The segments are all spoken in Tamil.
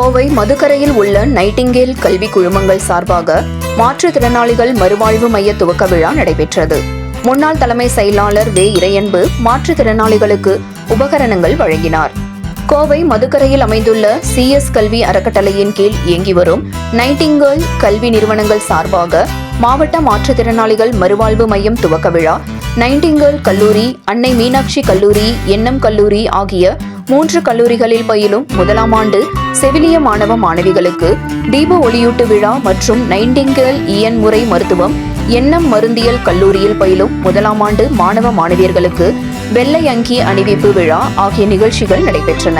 கோவை மதுக்கரையில் உள்ள நைட்டிங்கேல் கல்வி குழுமங்கள் சார்பாக மாற்றுத்திறனாளிகள் மறுவாழ்வு மைய துவக்க விழா நடைபெற்றது. முன்னாள் தலைமை செயலாளர் வே. இறையன்பு மாற்றுத்திறனாளிகளுக்கு உபகரணங்கள் வழங்கினார். கோவை மதுக்கரையில் அமைந்துள்ள சிஎஸ் கல்வி அறக்கட்டளையின் கீழ் இயங்கி வரும் நைட்டிங்கேல் கல்வி நிறுவனங்கள் சார்பாக மாவட்ட மாற்றுத்திறனாளிகள் மறுவாழ்வு மையம் துவக்க விழா நைட்டிங்கேல் கல்லூரி அன்னை மீனாட்சி கல்லூரி எண்ணம் கல்லூரி ஆகிய மூன்று கல்லூரிகளில் பயிலும் முதலாம் ஆண்டு செவிலிய மாணவ மாணவிகளுக்கு தீப ஒளியூட்டு விழா மற்றும் நைண்டிங்கல் இயன் முறை மருத்துவம் எண்ணம் மருந்தியல் கல்லூரியில் பயிலும் முதலாம் ஆண்டு மாணவ மாணவியர்களுக்கு வெள்ளை அங்கி அணிவிப்பு விழா ஆகிய நிகழ்ச்சிகள் நடைபெற்றன.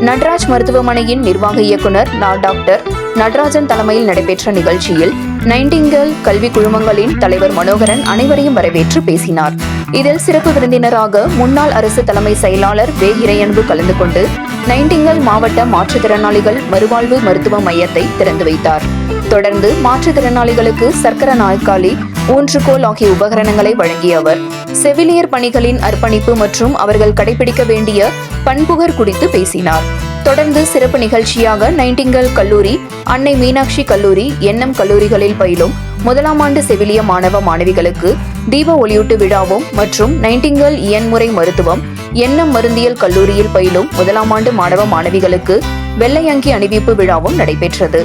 நட்ராஜ் மருத்துவமனையின் நிர்வாக இயக்குனர் நா டாக்டர். நடராஜன் தலைமையில் நடைபெற்ற நிகழ்ச்சியில் நைன்டிங்கல் கல்வி குழுமங்களின் தலைவர் மனோகரன் அனைவரையும் வரவேற்று பேசினார். இதில் சிறப்பு விருந்தினராக முன்னாள் அரசு தலைமை செயலாளர் வே. இறையன்பு கலந்து கொண்டு நைன்டிங்கல் மாவட்ட மாற்றுத்திறனாளிகள் மறுவாழ்வு மருத்துவ மையத்தை திறந்து வைத்தார். தொடர்ந்து மாற்றுத்திறனாளிகளுக்கு சர்க்கர நாற்காலி ஊன்றுகோல் ஆகிய உபகரணங்களை வழங்கிய அவர் செவிலியர் பணிகளின் அர்ப்பணிப்பு மற்றும் அவர்கள் கடைபிடிக்க வேண்டிய பண்புகர் குறித்து பேசினார். தொடர்ந்து சிறப்பு நிகழ்ச்சியாக நைண்டிங்கல் கல்லூரி அன்னை மீனாட்சி கல்லூரி எண்ணம் கல்லூரிகளில் பயிலும் முதலாம் ஆண்டு செவிலிய மாணவ மாணவிகளுக்கு தீப ஒளியூட்டு விழாவும் மற்றும் நைண்டிங்கல் இயன்முறை மருத்துவம் எண்ணம் மருந்தியல் கல்லூரியில் பயிலும் முதலாம் ஆண்டு மாணவ மாணவிகளுக்கு வெள்ளை அங்கி அணிவிப்பு விழாவும் நடைபெற்றது.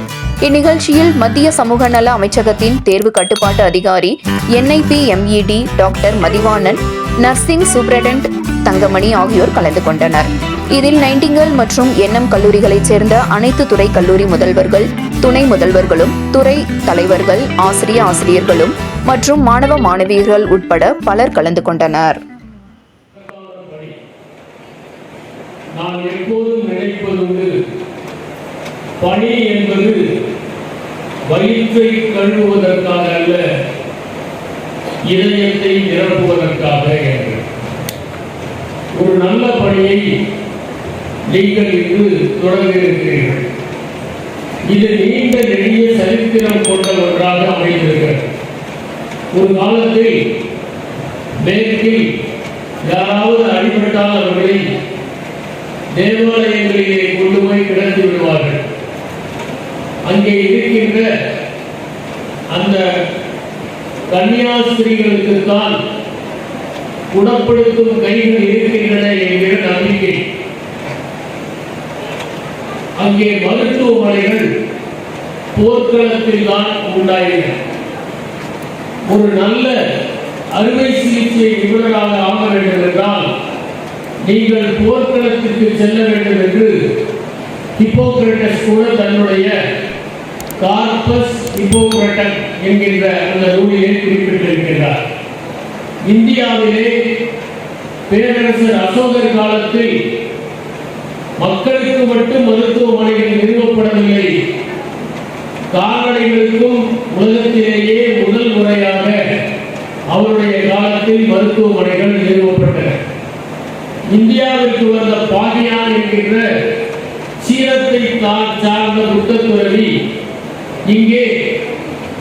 இந்நிகழ்ச்சியில் மத்திய சமூக நல அமைச்சகத்தின் தேர்வு கட்டுப்பாட்டு அதிகாரி NIP MED doctor Mathivanan nursing superintendent Thangamani ஆகியோர் கலந்து கொண்டனர். இதில் நைண்டிங்கல் மற்றும் எண்ணம் கல்லூரிகளைச் சேர்ந்த அனைத்து துறை கல்லூரி முதல்வர்கள் துணை முதல்வர்களும் துறை தலைவர்கள் ஆசிரிய ஆசிரியர்களும் மற்றும் மாணவ மாணவியர்கள் உட்பட பலர் கலந்து கொண்டனர். நான் எப்போதும் நினைப்பதுண்டு பணி என்பது வயிற்றை கழுவுவதற்காக அல்ல இதயத்தை நிரப்புவதற்காக என்று. ஒரு நல்ல பணியை நீங்கள் இன்று தொடங்கியிருக்கிறீர்கள் இது நீண்ட நெடிய சரித்திரம் கொண்ட ஒன்றாக அமைந்திருக்கிறது. ஒரு காலத்தில் மேற்கில் யாராவது அடிபட்டால் தேவாலயங்களிலே கொண்டு போய் கிடந்து விடுவார்கள். அங்கே இருக்கின்ற அந்த கன்னியாஸ்திரிகளுக்கு தான் குணப்படுத்தும் கைகள் இருக்கின்றன என்கிற நம்பிக்கை. அங்கே மருத்துவமனைகள் போர்க்களத்தில் தான் உண்டாயின. ஒரு நல்ல அறுவை சிகிச்சை நிபுணராக ஆக வேண்டும் என்றால் நீங்கள் போர்க்களத்திற்கு செல்ல வேண்டும் என்று ஹிப்போக்ரட்டஸ் கூட தன்னுடைய கார்பஸ் ஹிப்போக்ரட்டன் என்கின்ற அந்த நூலிலே குறிப்பிட்டிருக்கிறார் இந்தியாவிலே பேரரசர் அசோகர் காலத்தில் மக்களுக்கு மட்டும் மருத்துவமனைகள் நிறுவப்படவில்லை. கால்நடைகளுக்கும் உலகத்திலேயே முதல் முறையாக அவருடைய காலத்தில் மருத்துவமனைகள் நிறுவப்பட்டன. இந்தியாவிற்கு வந்த பாகியான் என்கின்ற சீரத்தை சார்ந்த புத்தத்துறவி இங்கே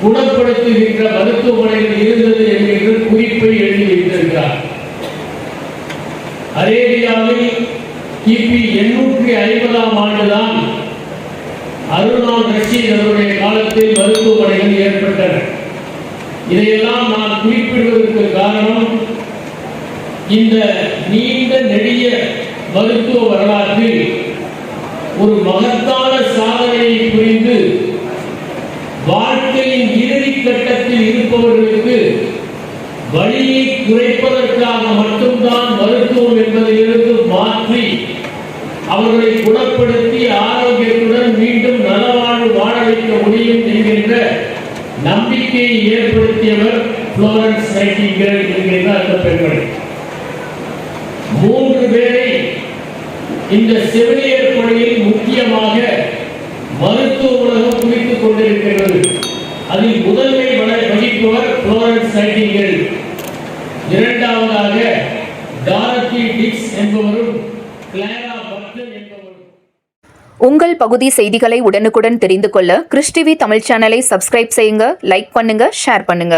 குணப்படுத்துகின்ற மருத்துவமனைகள் இருந்தது என்கின்ற குறிப்பை எழுதி வைத்திருக்கிறார். அரேபியாவில் கிபி எண்ணூற்றி ஐம்பதாம் ஆண்டுதான் அருணா ரஷீத் அவருடைய காலத்தில் மருத்துவமனைகள் ஏற்பட்டன. இதையெல்லாம் நான் குறிப்பிடுவதற்கு காரணம் இந்த நீண்ட நெடிய மருத்துவ வரலாற்றில் ஒரு மகத்தான சாதனையை புரிந்து வாழ்க்கையின் இறுதி கட்டத்தில் இருப்பவர்களுக்கு வழியை குறைப்பதற்காக மட்டும்தான் மருத்துவம் என்பதிலிருந்து மாற்றி அவர்களை குணப்படுத்தி ஆரோக்கியத்துடன் மீண்டும் நலவாழ்வு வாழ வைக்க முடியும் என்கின்ற நம்பிக்கையை ஏற்படுத்தியவர் புளோரன்ஸ் நைட்டிங்கல் என்கின்ற அந்த பெண்கள் மூன்று பேரை இந்த செவிலியர் பணியில் முக்கியமாக மருத்துவ உலகம் குவித்துக் கொண்டிருக்கிறது அதில் முதன்மை வட- வகிப்பவர் புளோரன்ஸ் நைட்டிங்கல் இரண்டாவதாக டாரத்தி டிக்ஸ் என்பவரும் கிளாரா பட்டன் என்பவரும். உங்கள் பகுதி செய்திகளை உடனுக்குடன் தெரிந்து கொள்ள கிறிஸ்டிவி தமிழ் சேனலை சப்ஸ்கிரைப் செய்யுங்க லைக் பண்ணுங்க ஷேர் பண்ணுங்க.